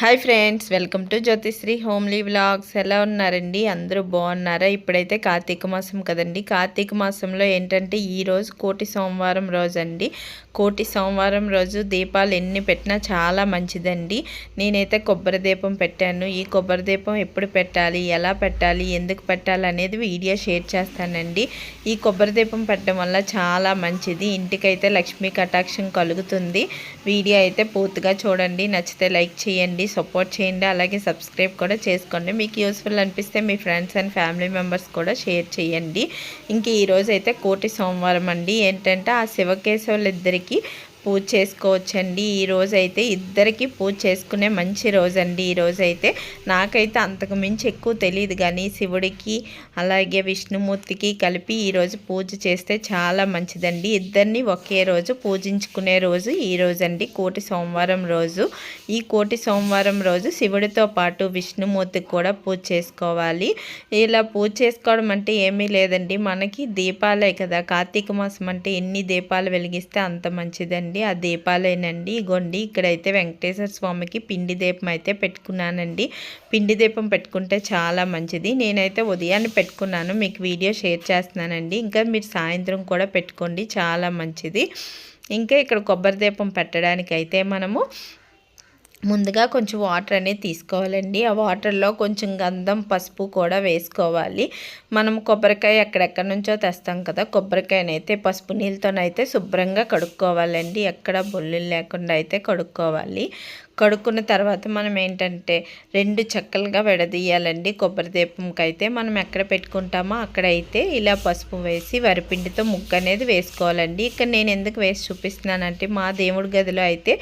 Hi friends welcome to Jyothisri homely vlogs. ఎలా ఉన్నారండి? అందరూ బాగున్నారా? ఇప్పుడైతే కార్తీక మాసం కదండి. కార్తీక మాసంలో ఏంటంటే ఈరోజు కోటి సోమవారం రోజు అండి కోటి సోమవారం రోజు దీపాలు ఎన్ని పెట్టినా చాలా మంచిదండి. నేనైతే కొబ్బరి దీపం పెట్టాను. ఈ కొబ్బరి దీపం ఎప్పుడు పెట్టాలి? ఎలా పెట్టాలి? ఎందుకు పెట్టాలి? అనేది వీడియో షేర్ చేస్తానండి. ఈ కొబ్బరి దీపం పెట్టడం వల్ల చాలా మంచిది. ఇంటికైతే లక్ష్మీ కటాక్షం కలుగుతుంది. వీడియో అయితే పూర్తిగా చూడండి. నచ్చితే లైక్ చేయండి. సపోర్ట్ చేయండి. అలాగే సబ్స్క్రైబ్ కూడా చేసుకోండి. మీకు యూస్ఫుల్ అనిపిస్తే మీ ఫ్రెండ్స్ అండ్ ఫ్యామిలీ మెంబర్స్ కూడా షేర్ చేయండి. ఇంక ఈరోజు అయితే కోటి సోమవారం అండి. ఏంటంటే ఆ శివకేశవులు ఇద్దరికి की పూజ చేసుకోవచ్చండి. ఈ రోజైతే ఇద్దరికి పూజ చేసుకునే మంచి రోజండి. ఈ రోజైతే నాకైతే అంతకు మించి ఎక్కువ తెలియదు కానీ శివుడికి అలాగే విష్ణుమూర్తికి కలిపి ఈరోజు పూజ చేస్తే చాలా మంచిదండి. ఇద్దరిని ఒకే రోజు పూజించుకునే రోజు ఈ రోజండి. కోటి సోమవారం రోజు. ఈ కోటి సోమవారం రోజు శివుడితో పాటు విష్ణుమూర్తికి కూడా పూజ చేసుకోవాలి. ఇలా పూజ చేసుకోవడం అంటే ఏమీ లేదండి. మనకి దీపాలే కదా. కార్తీక మాసం అంటే ఎన్ని దీపాలు వెలిగిస్తే అంత మంచిదండి. అండి ఆ దీపాలేనండి. ఇగోండి ఇక్కడైతే వెంకటేశ్వర స్వామికి పిండి దీపం అయితే పెట్టుకున్నానండి. పిండి దీపం పెట్టుకుంటే చాలా మంచిది. నేనైతే ఉదయాన్నే పెట్టుకున్నాను. మీకు వీడియో షేర్ చేస్తున్నానండి. ఇంకా మీరు సాయంత్రం కూడా పెట్టుకోండి చాలా మంచిది. ఇంకా ఇక్కడ కొబ్బరి దీపం పెట్టడానికి అయితే మనము ముందుగా కొంచెం వాటర్ అనేది తీసుకోవాలండి. ఆ వాటర్లో కొంచెం గంధం పసుపు కూడా వేసుకోవాలి. మనం కొబ్బరికాయ ఎక్కడెక్కడి నుంచో తెస్తాం కదా కొబ్బరికాయనైతే పసుపు నీళ్ళతోనైతే శుభ్రంగా కడుక్కోవాలండి. ఎక్కడ బొల్లులు లేకుండా అయితే కడుక్కోవాలి. కడుక్కున్న తర్వాత మనం ఏంటంటే రెండు చెక్కలుగా విడదీయాలండి. కొబ్బరి దీపంకి అయితే మనం ఎక్కడ పెట్టుకుంటామో అక్కడైతే ఇలా పసుపు వేసి వరిపిండితో ముగ్గు అనేది వేసుకోవాలండి. ఇక్కడ నేను ఎందుకు వేసి చూపిస్తున్నానంటే మా దేవుడి గదిలో అయితే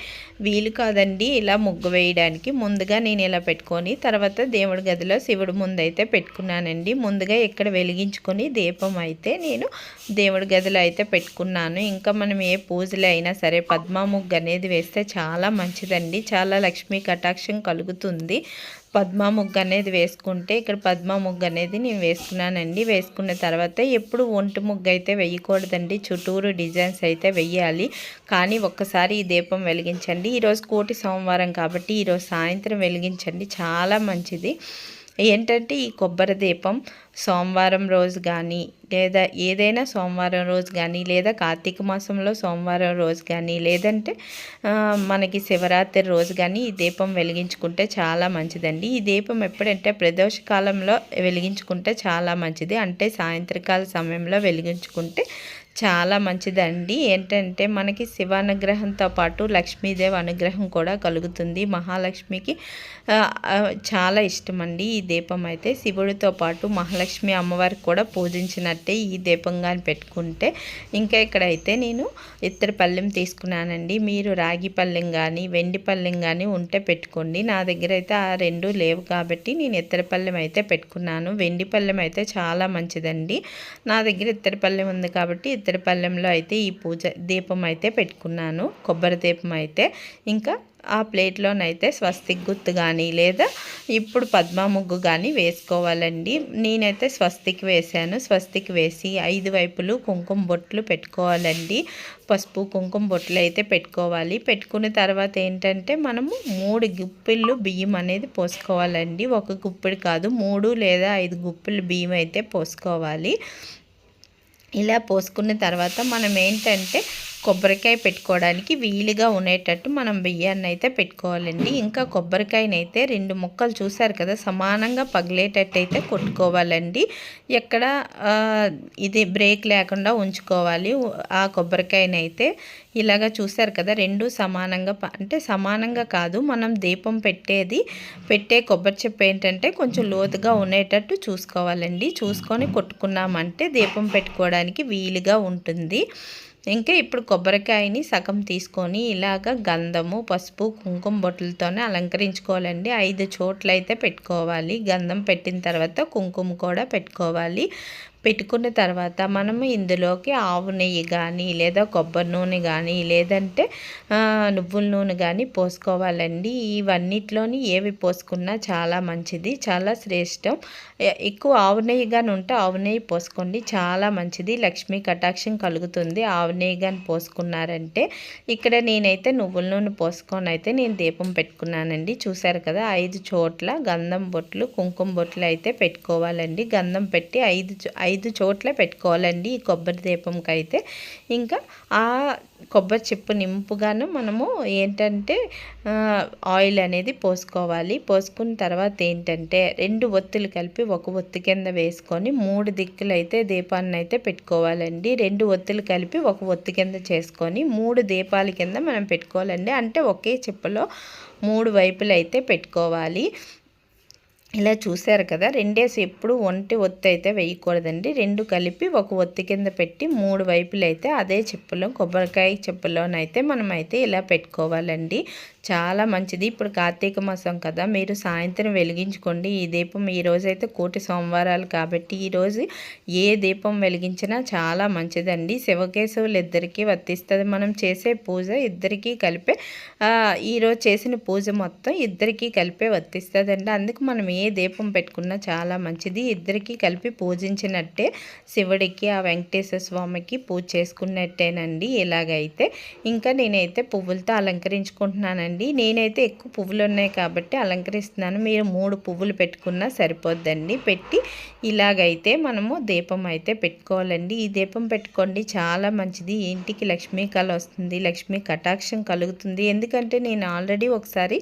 వీలు కాదండి ఇలా ముగ్గు వేయడానికి. ముందుగా నేను ఇలా పెట్టుకొని తర్వాత దేవుడి గదిలో శివుడు ముందు అయితే పెట్టుకున్నానండి. ముందుగా ఇక్కడ వెలిగించుకొని దీపం అయితే నేను దేవుడి గదిలో అయితే పెట్టుకున్నాను. ఇంకా మనం ఏ పూజలు అయినా సరే పద్మ ముగ్గు అనేది వేస్తే చాలా మంచిదండి. చాలా చాలా లక్ష్మీ కటాక్షం కలుగుతుంది. పద్మ ముగ్గు అనేది వేసుకుంటే ఇక్కడ పద్మ ముగ్గు అనేది నేను వేసుకున్నానండి. వేసుకున్న తర్వాత ఎప్పుడు ఒంటి ముగ్గు అయితే వేయకూడదండి. చుట్టూరు డిజైన్స్ అయితే వెయ్యాలి కానీ ఒక్కసారి ఈ దీపం వెలిగించండి. ఈరోజు కోటి సోమవారం కాబట్టి ఈరోజు సాయంత్రం వెలిగించండి. చాలా మంచిది. ఏంటంటే ఈ కొబ్బరి దీపం సోమవారం రోజు కానీ లేదా ఏదైనా సోమవారం రోజు కానీ లేదా కార్తీక మాసంలో సోమవారం రోజు కానీ లేదంటే మనకి శివరాత్రి రోజు కానీ ఈ దీపం వెలిగించుకుంటే చాలా మంచిదండి. ఈ దీపం ఎప్పుడంటే ప్రదోష కాలంలో వెలిగించుకుంటే చాలా మంచిది. అంటే సాయంత్రకాల సమయంలో వెలిగించుకుంటే చాలా మంచిదండి. ఏంటంటే మనకి శివ అనుగ్రహంతో పాటు లక్ష్మీదేవి అనుగ్రహం కూడా కలుగుతుంది. మహాలక్ష్మికి చాలా ఇష్టం అండి ఈ దీపం అయితే. శివుడితో పాటు మహాలక్ష్మి అమ్మవారికి కూడా పూజించినట్టే ఈ దీపంగా పెట్టుకుంటే. ఇంకా ఇక్కడైతే నేను ఇత్తడి పళ్ళెం తీసుకున్నానండి. మీరు రాగి పళ్ళెం కానీ వెండి పల్లెం కానీ ఉంటే పెట్టుకోండి. నా దగ్గర అయితే ఆ రెండు లేవు కాబట్టి నేను ఇత్తడి పల్లెం అయితే పెట్టుకున్నాను. వెండి పళ్ళెం అయితే చాలా మంచిదండి. నా దగ్గర ఇత్తడి పల్లెం ఉంది కాబట్టి ఇత్తడి అయితే ఈ పూజ దీపం అయితే పెట్టుకున్నాను. కొబ్బరి దీపం అయితే. ఇంకా ఆ ప్లేట్లోనైతే స్వస్తిక్ గుర్తు కానీ లేదా ఇప్పుడు పద్మ ముగ్గు కానీ వేసుకోవాలండి. నేనైతే స్వస్తిక్ వేసాను స్వస్తిక్ వేసి ఐదు వైపులు కుంకుమ బొట్లు పెట్టుకోవాలండి. పసుపు కుంకుమ బొట్లు అయితే పెట్టుకోవాలి. పెట్టుకున్న తర్వాత ఏంటంటే మనము మూడు గుప్పిళ్ళు బియ్యం అనేది పోసుకోవాలండి. ఒక గుప్పిడి కాదు మూడు లేదా ఐదు గుప్పిళ్ళు బియ్యం అయితే పోసుకోవాలి. ఇలా పోసుకున్న తర్వాత మనం ఏంటంటే కొబ్బరికాయ పెట్టుకోవడానికి వీలుగా ఉండేటట్టు మనం బియ్యాన్ని అయితే పెట్టుకోవాలండి. ఇంకా కొబ్బరికాయని అయితే రెండు ముక్కలు చూసారు కదా సమానంగా పగిలేటట్టు అయితే కొట్టుకోవాలండి. ఎక్కడ ఇది బ్రేక్ లేకుండా ఉంచుకోవాలి. ఆ కొబ్బరికాయని అయితే ఇలాగా చూసారు కదా రెండు సమానంగా అంటే సమానంగా కాదు మనం దీపం పెట్టేది పెట్టే కొబ్బరి చెప్పు ఏంటంటే కొంచెం లోతుగా ఉండేటట్టు చూసుకోవాలండి. చూసుకొని కొట్టుకున్నామంటే దీపం పెట్టుకోవడానికి వీలుగా ఉంటుంది. ఇంకా ఇప్పుడు కొబ్బరికాయని సగం తీసుకొని ఇలాగ గంధము పసుపు కుంకుమ బొట్టలతోనే అలంకరించుకోవాలండి. ఐదు చోట్లయితే పెట్టుకోవాలి. గంధం పెట్టిన తర్వాత కుంకుమ కూడా పెట్టుకోవాలి. పెట్టుకున్న తర్వాత మనము ఇందులోకి ఆవు నెయ్యి కానీ లేదా కొబ్బరి నూనె కానీ లేదంటే నువ్వుల నూనె కానీ పోసుకోవాలండి. ఇవన్నిట్లోని ఏవి పోసుకున్నా చాలా మంచిది చాలా శ్రేష్టం. ఎక్కువ ఆవు నెయ్యి కానీ ఉంటే ఆవు నెయ్యి పోసుకోండి చాలా మంచిది. లక్ష్మీ కటాక్షం కలుగుతుంది. ఆవు నెయ్యి కానీ పోసుకున్నారంటే ఇక్కడ నేనైతే నువ్వుల నూనె పోసుకొని అయితే నేను దీపం పెట్టుకున్నానండి. చూసారు కదా ఐదు చోట్ల గంధం బొట్లు కుంకుమ బొట్లు అయితే పెట్టుకోవాలండి. గంధం పెట్టి ఐదు ఐదు చోట్ల పెట్టుకోవాలండి ఈ కొబ్బరి దీపంకి అయితే ఇంకా ఆ కొబ్బరి చెప్పు నింపుగాను మనము ఏంటంటే ఆయిల్ అనేది పోసుకోవాలి. పోసుకున్న తర్వాత ఏంటంటే రెండు ఒత్తులు కలిపి ఒక ఒత్తి కింద వేసుకొని మూడు దిక్కులు అయితే దీపాన్ని అయితే పెట్టుకోవాలండి. రెండు ఒత్తులు కలిపి ఒక ఒత్తి కింద చేసుకొని మూడు దీపాల కింద మనం పెట్టుకోవాలండి. అంటే ఒకే చెప్పులో మూడు వైపులు అయితే పెట్టుకోవాలి. ఇలా చూశారు కదా రెండేసి ఎప్పుడు ఒంటి ఒత్తి అయితే వేయకూడదండి. రెండు కలిపి ఒక ఒత్తి కింద పెట్టి మూడు వైపులు అయితే అదే చెప్పులో కొబ్బరికాయ చెప్పులోనైతే మనం అయితే ఇలా పెట్టుకోవాలండి. చాలా మంచిది. ఇప్పుడు కార్తీక మాసం కదా మీరు సాయంత్రం వెలిగించుకోండి. ఈ దీపం ఈ రోజైతే కోటి సోమవారాలు కాబట్టి ఈరోజు ఏ దీపం వెలిగించినా చాలా మంచిదండి. శివకేశవులు ఇద్దరికీ వర్తిస్తుంది. మనం చేసే పూజ ఇద్దరికీ కలిపే ఈరోజు చేసిన పూజ మొత్తం ఇద్దరికీ కలిపే వర్తిస్తుందండి. అందుకు మనం ఏ దీపం పెట్టుకున్నా చాలా మంచిది. ఇద్దరికీ కలిపి పూజించినట్టే శివుడికి ఆ వెంకటేశ్వర స్వామికి పూజ చేసుకున్నట్టేనండి. ఇలాగైతే. ఇంకా నేనైతే పువ్వులతో అలంకరించుకుంటున్నానండి. అండి. నేనైతే ఎక్కువ పువ్వులు ఉన్నాయి కాబట్టి అలంకరిస్తున్నాను. మీరు మూడు పువ్వులు పెట్టుకున్నా సరిపోద్దండి. పెట్టి ఇలాగైతే మనము దీపం అయితే పెట్టుకోవాలండి. ఈ దీపం పెట్టుకోండి చాలా మంచిది. ఇంటికి లక్ష్మీ కళ వస్తుంది లక్ష్మీ కటాక్షం కలుగుతుంది. ఎందుకంటే నేను ఆల్రెడీ ఒకసారి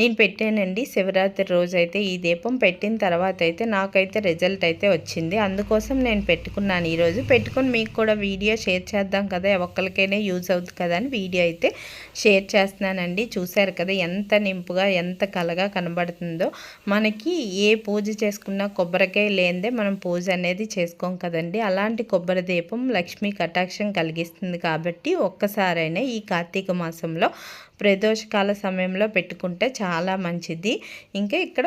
నేను పెట్టానండి. శివరాత్రి రోజు అయితే ఈ దీపం పెట్టిన తర్వాత అయితే నాకైతే రిజల్ట్ అయితే వచ్చింది. అందుకోసం నేను పెట్టుకున్నాను ఈరోజు పెట్టుకొని మీకు కూడా వీడియో షేర్ చేద్దాం కదా. ఒక్కరికైనా యూజ్ అవుతుంది కదా అని వీడియో అయితే షేర్ చేస్తున్నానండి. చూసి చూశారు కదా ఎంత నింపుగా ఎంత కలగా కనబడుతుందో. మనకి ఏ పూజ చేసుకున్నా కొబ్బరికాయ లేనిదే మనం పూజ అనేది చేసుకోం కదండి. అలాంటి కొబ్బరి దీపం లక్ష్మీ కటాక్షం కలిగిస్తుంది కాబట్టి ఒక్కసారైనా ఈ కార్తీక మాసంలో ప్రదోషకాల సమయంలో పెట్టుకుంటే చాలా మంచిది. ఇంకా ఇక్కడ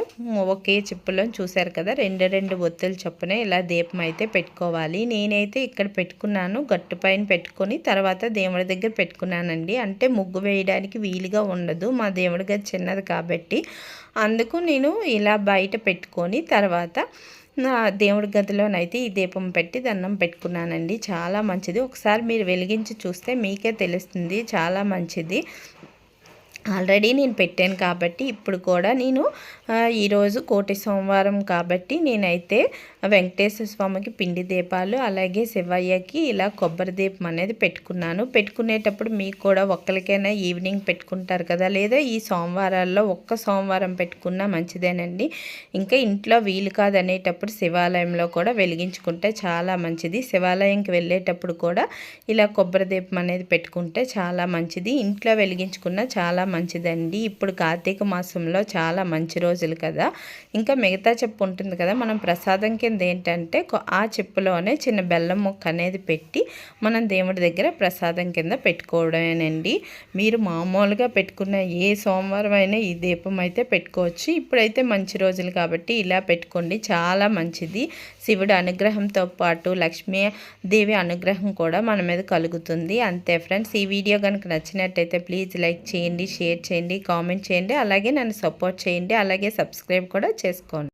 ఒకే చిప్పులో చూశారు కదా రెండు రెండు ఒత్తులు చొప్పున ఇలా దీపం అయితే పెట్టుకోవాలి. నేనైతే ఇక్కడ పెట్టుకున్నాను గట్టు పైన పెట్టుకొని తర్వాత దేవుడి దగ్గర పెట్టుకున్నానండి. అంటే ముగ్గు వేయడానికి వీలుగా ఉండదు. మా దేవుడి గది చిన్నది కాబట్టి. అందుకు నేను ఇలా బయట పెట్టుకొని తర్వాత నా దేవుడి గదిలోనైతే ఈ దీపం పెట్టి దండం పెట్టుకున్నానండి. చాలా మంచిది. ఒకసారి మీరు వెలిగించి చూస్తే మీకే తెలుస్తుంది. చాలా మంచిది. ఆల్రెడీ నేను పెట్టాను కాబట్టి ఇప్పుడు కూడా నేను ఈరోజు కోటి సోమవారం కాబట్టి నేనైతే వెంకటేశ్వర స్వామికి పిండి దీపాలు అలాగే శివయ్యకి ఇలా కొబ్బరి దీపం అనేది పెట్టుకున్నాను. పెట్టుకునేటప్పుడు మీకు కూడా ఒక్కరికైనా ఈవినింగ్ పెట్టుకుంటారు కదా లేదా ఈ సోమవారాల్లో ఒక్క సోమవారం పెట్టుకున్నా మంచిదేనండి. ఇంకా ఇంట్లో వీలు కాదనేటప్పుడు శివాలయంలో కూడా వెలిగించుకుంటే చాలా మంచిది. శివాలయంకి వెళ్ళేటప్పుడు కూడా ఇలా కొబ్బరి దీపం అనేది పెట్టుకుంటే చాలా మంచిది. ఇంట్లో వెలిగించుకున్న చాలా మంచిదండి. ఇప్పుడు కార్తీక మాసంలో చాలా మంచి రోజులు కదా. ఇంకా మిగతా చెప్పు ఉంటుంది కదా. మనం ప్రసాదం కింద ఏంటంటే ఆ చెప్పులోనే చిన్న బెల్లం ముక్క అనేది పెట్టి మనం దేవుడి దగ్గర ప్రసాదం కింద పెట్టుకోవడమేనండి. మీరు మామూలుగా పెట్టుకున్న ఏ సోమవారం అయినా ఈ దీపం అయితే పెట్టుకోవచ్చు. ఇప్పుడైతే మంచి రోజులు కాబట్టి ఇలా పెట్టుకోండి. చాలా మంచిది. శివుడు అనుగ్రహంతో పాటు లక్ష్మీ దేవి అనుగ్రహం కూడా మన మీద కలుగుతుంది. అంతే ఫ్రెండ్స్. ఈ వీడియో కనుక నచ్చినట్టయితే ప్లీజ్ లైక్ చేయండి షేర్ చేయండి కామెంట్ చేయండి అలాగే నన్ను సపోర్ట్ చేయండి అలాగే సబ్స్క్రైబ్ కూడా చేసుకోండి.